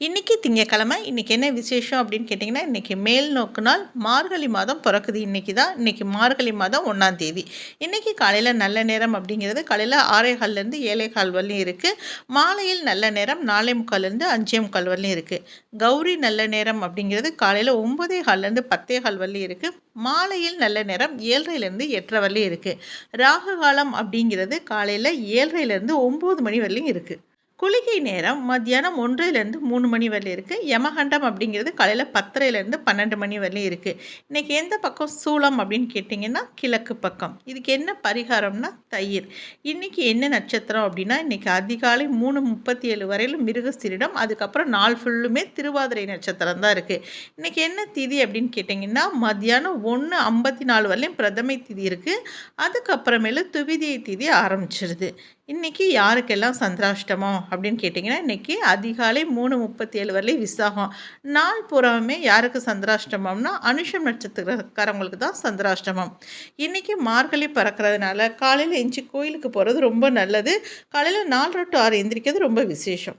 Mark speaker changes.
Speaker 1: இன்றைக்கி திங்கக்கிழமை இன்றைக்கி என்ன விசேஷம் அப்படின்னு கேட்டிங்கன்னா இன்றைக்கி மேல் நோக்கு நாள் மார்கழி மாதம் பிறக்குது. இன்றைக்கி தான் இன்றைக்கி மார்கழி மாதம் ஒன்றாம் தேதி. இன்றைக்கி காலையில் நல்ல நேரம் அப்படிங்கிறது காலையில் ஆறே கால்லேருந்து ஏழே கால் வரலையும் இருக்குது மாலையில் நல்ல நேரம் நாலே முக்கால்லேருந்து அஞ்சே முக்கால் வரலையும் இருக்குது கௌரி நல்ல நேரம் அப்படிங்கிறது காலையில் ஒம்பதே கால்லேருந்து பத்தே கால் வரலையும் இருக்குது மாலையில் நல்ல நேரம் ஏழரைலேருந்து எட்டரை வரலையும் இருக்குது ராகு காலம் அப்படிங்கிறது காலையில் ஏழரைலேருந்து ஒம்பது மணி வரலையும் இருக்குது குளிகை நேரம் மத்தியானம் ஒன்றிலேருந்து மூணு மணி வரலையும் இருக்குது யமகண்டம் அப்படிங்கிறது காலையில் பத்தரைலேருந்து பன்னெண்டு மணி வரலையும் இருக்குது இன்றைக்கி எந்த பக்கம்? சூளம் அப்படின்னு கேட்டிங்கன்னா கிழக்கு பக்கம். இதுக்கு என்ன பரிகாரம்னா தயிர். இன்றைக்கி என்ன நட்சத்திரம் அப்படின்னா இன்றைக்கி அதிகாலை மூணு முப்பத்தி ஏழு வரையிலும் மிருகஸ்திரிடம் அதுக்கப்புறம் நாள் ஃபுல்லுமே திருவாதிரை நட்சத்திரம் தான் இருக்குது இன்றைக்கி என்ன திதி அப்படின்னு கேட்டிங்கன்னா மத்தியானம் ஒன்று ஐம்பத்தி நாலு வரலையும் பிரதமை திதி இருக்குது அதுக்கப்புறமேலு துவிதியை திதி ஆரம்பிச்சிருது. இன்றைக்கி யாருக்கெல்லாம் சந்திராஷ்டமம் அப்படின்னு கேட்டிங்கன்னா இன்றைக்கி அதிகாலை மூணு முப்பத்தி ஏழு வரலையும் விசாகம். நாள் பூராவுமே யாருக்கு சந்திராஷ்டமம்னா அனுஷம் நட்சத்திரக்காரவங்களுக்கு தான் சந்திராஷ்டமம். இன்றைக்கி மார்கழி பறக்கிறதுனால காலையில் எஞ்சி கோயிலுக்கு போகிறது ரொம்ப நல்லது. காலையில் நாலு டு ஆறு எந்திரிக்கிறது ரொம்ப விசேஷம்.